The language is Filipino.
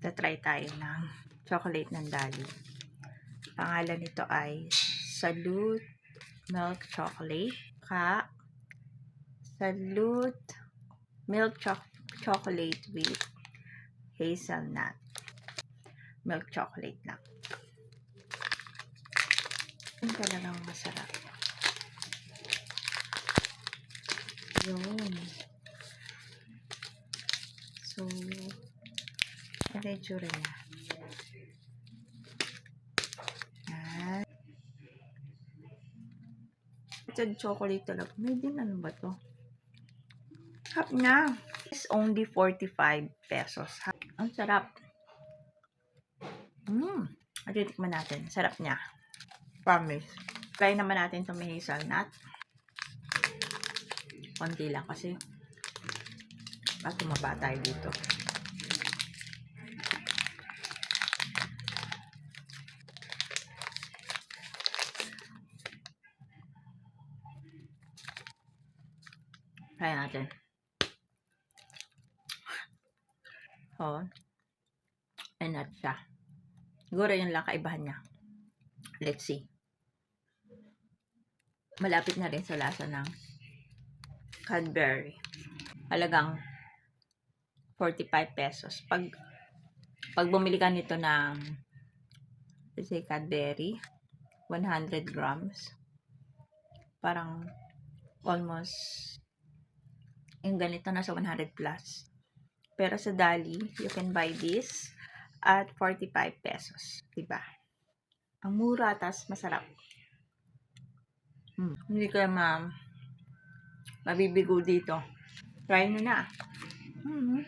Tatry tayo ng chocolate ng Dali. Pangalan nito ay Salute Milk Chocolate. Ka Salute Milk Choc Chocolate with Hazelnut. Milk chocolate lang. Yung talagang masarap. Yun. So, ano yung tsura niya? Yan. Ito chocolate talaga. May din ano ba to? Hap na. It's only 45 pesos. Ha? Ang sarap. Mmm. At titikman natin. Sarap niya. Promise. Try naman natin sa may hazelnut. Konti lang kasi at tumaba tayo dito. Try natin. Oh. And nut siya. Siguro yun lang kaibahan niya. Let's see. Malapit na rin sa lasa ng Cadbury. Halagang 45 pesos. Pag pag bumili ka nito ng let's say Cadbury 100 grams parang almost yung ganito nasa 100 plus. Pero sa Dali, you can buy this at 45 pesos. Diba? Ang mura, tas masarap. Hmm. Hindi ka ma mabibigo dito. Try nyo na. Hmm.